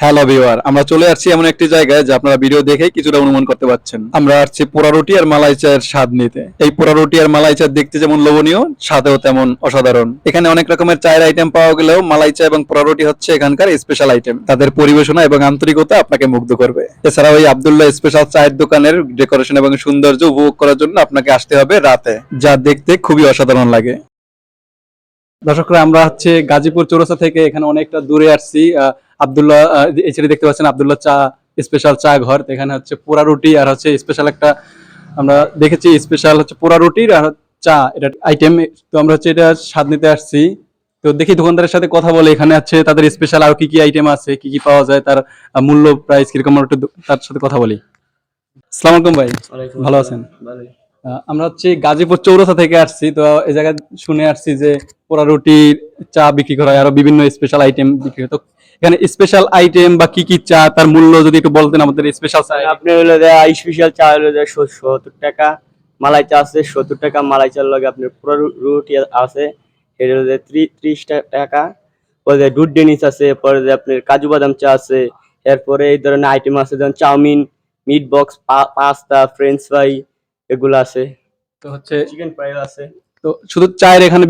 Hello viewer আমরা চলে আসছি এমন একটি জায়গায় যা আপনারা ভিডিও দেখে কিছুটা অনুমান করতে পারছেন। আমরা আসছি পোড়া রুটি আর মালাই চায়ের স্বাদ নিতে। এই পোড়া রুটি আর মালাই চা দেখতে যেমন লোভনীয় স্বাদেও তেমন অসাধারণ। এখানে অনেক রকমের চায়ের আইটেম পাওয়া গেলেও মালাই চা এবং পোড়া রুটি হচ্ছে এখানকার স্পেশাল আইটেম তাদের পরিবেশনা এবং আন্তরিকতা আপনাকে মুগ্ধ করবে। এছাড়াও এই আব্দুল্লাহ স্পেশাল চায়ের দোকানের ডেকোরেশন এবং সৌন্দর্য উপভোগ করার জন্য আপনাকে আসতে হবে রাতে যা দেখতে খুবই অসাধারণ লাগে। দর্শকরা আমরা হচ্ছে গাজীপুর চৌরাস্তা থেকে এখানে অনেকটা দূরে আসছি। আহ, আব্দুল্লাহ এই ছেলে দেখতে পাচ্ছেন আব্দুল্লাহ চা স্পেশাল চা ঘর। এখানে হচ্ছে পোড়া রুটি আর হচ্ছে স্পেশাল একটা আমরা দেখেছি স্পেশাল হচ্ছে পোড়া রুটির আর চা। এটা আইটেম তো আমরা হচ্ছে এটা স্বাদ নিতে আসছি। তো দেখি দোকানদারের সাথে কথা বলে এখানে আছে তাদের স্পেশাল আর কি কি আইটেম আছে কি কি পাওয়া যায় তার মূল্য প্রাইস কীরকম একটু তার সাথে কথা বলি। আসসালামু আলাইকুম ভাই। ভালো আছেন? আমরা হচ্ছে গাজীপুর চৌরাস্তা থেকে আসছি তো এই জায়গায় শুনে আসছি যে পোড়া রুটি চা বিক্রি করা হয় আরও বিভিন্ন স্পেশাল আইটেম বিক্রি হয়। তো এখানে স্পেশাল আইটেম বা কি কি চা তার মূল্য যদি একটু বলতেন আমাদের স্পেশাল চা আপনি হলো স্পেশাল চা হলো সত্তর টাকা। মালাই চা আছে সত্তর টাকা। মালাই চার লগে আপনার পুরো রুটি আছে। এটা হলো ত্রিশ টাকা। পরে যে দুধ ডেনিস আছে পরে আপনার কাজু বাদাম চা আছে। এরপরে এই ধরনের আইটেম আছে যেমন chowmein meat box pasta French fry এগুলো আছে। তো হচ্ছে চিকেন ফ্রাই আছে। তো শুধু চায়ের এখানে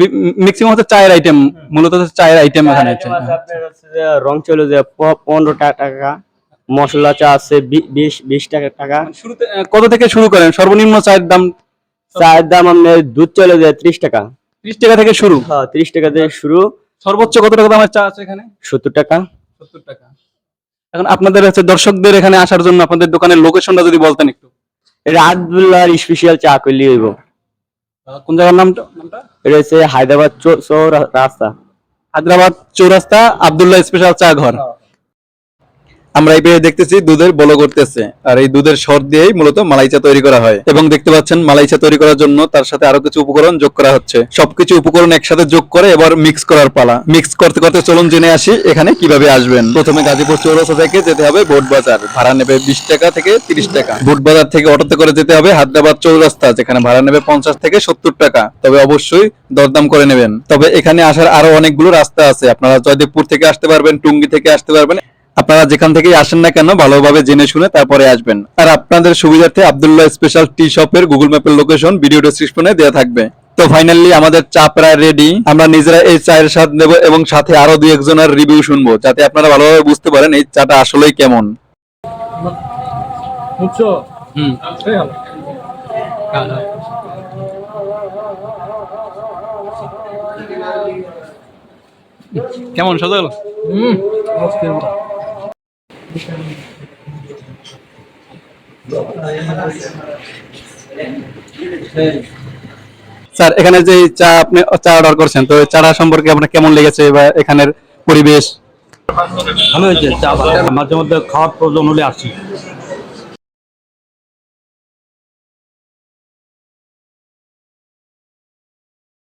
ম্যাক্সিমাম হচ্ছে চায়ের আইটেম মূলত চায়ের আইটেম এখানে আছে আপনার হচ্ছে যে রং চলে যে পনেরো টাকা। মশলা চা আছে বিশ বিশ টাকা টাকা। শুরুতে কত থেকে শুরু করেন? সর্বনিম্ন চায়ের দাম? চায়ের দাম আপনার দুধ চলে যায় ত্রিশ টাকা। ত্রিশ টাকা থেকে শুরু? হ্যাঁ ত্রিশ টাকা দিয়ে শুরু। সর্বোচ্চ কত টাকা দামের চা আছে এখানে? সত্তর টাকা। সত্তর টাকা। এখন আপনাদের হচ্ছে দর্শকদের এখানে আসার জন্য আপনাদের দোকানের লোকেশনটা যদি বলতেন একটু। আব্দুল্লাহ স্পেশাল চা করলি হইব। কোন জায়গার নামটা নামটা? এটা হচ্ছে হায়দ্রাবাদ চৌ- রাস্তা। হায়দ্রাবাদ চৌরাস্তা আব্দুল্লাহ স্পেশাল চা ঘর। আমরা এই পেয়ে দেখতেছি দুধের বলো করতেছে আর এই দুধের সর দিয়েই মূলত মালাইচা তৈরি করা হয়। এবং দেখতে পাচ্ছেন মালাইচা তৈরি করার জন্য তার সাথে আরও কিছু উপকরণ যোগ করা হচ্ছে। সবকিছু উপকরণ একসাথে যোগ করে এবার মিক্স করার পালা। মিক্স করতে করতে চলুন জেনে আসি এখানে কীভাবে আসবেন। প্রথমে গাজীপুর চৌরাস্তা থেকে যেতে হবে বোট বাজার। ভাড়া নেবে বিশ টাকা থেকে তিরিশ টাকা। বোট বাজার থেকে অটোতে করে যেতে হবে হায়দ্রাবাদ চৌরাস্তা, যেখানে ভাড়া নেবে পঞ্চাশ থেকে সত্তর টাকা। তবে অবশ্যই দরদাম করে নেবেন। তবে এখানে আসার আরও অনেকগুলো রাস্তা আছে। আপনারা জয়দেবপুর থেকে আসতে পারবেন, টুঙ্গি থেকে আসতে পারবেন। আপনারা যেখান থেকেই আসেন না কেন ভালোভাবে জেনে শুনে তারপরে আসবেন। আর আপনাদের সুবিধার্থে আবদুল্লাহ স্পেশাল টি শপের গুগল ম্যাপের লোকেশন ভিডিও ডেসক্রিপশনে দেওয়া থাকবে। তো ফাইনালি আমাদের চা প্রায় রেডি আমরা নিজেরা এই চায়ের স্বাদ নেব এবং সাথে আরও দুই একজনের রিভিউ শুনব যাতে আপনারা ভালোভাবে বুঝতে পারেন এই চাটা আসলেই কেমন। বুঝছ? হুম। কেমন সজল? হুম স্যার, এখানে যে চা আপনি চা অর্ডার করছেন, তো চাটা সম্পর্কে আপনার কেমন লেগেছে বা এখানের পরিবেশ? ভালো হয়েছে, চা মাঝে মধ্যে খাওয়ার প্রয়োজন হলে আসি।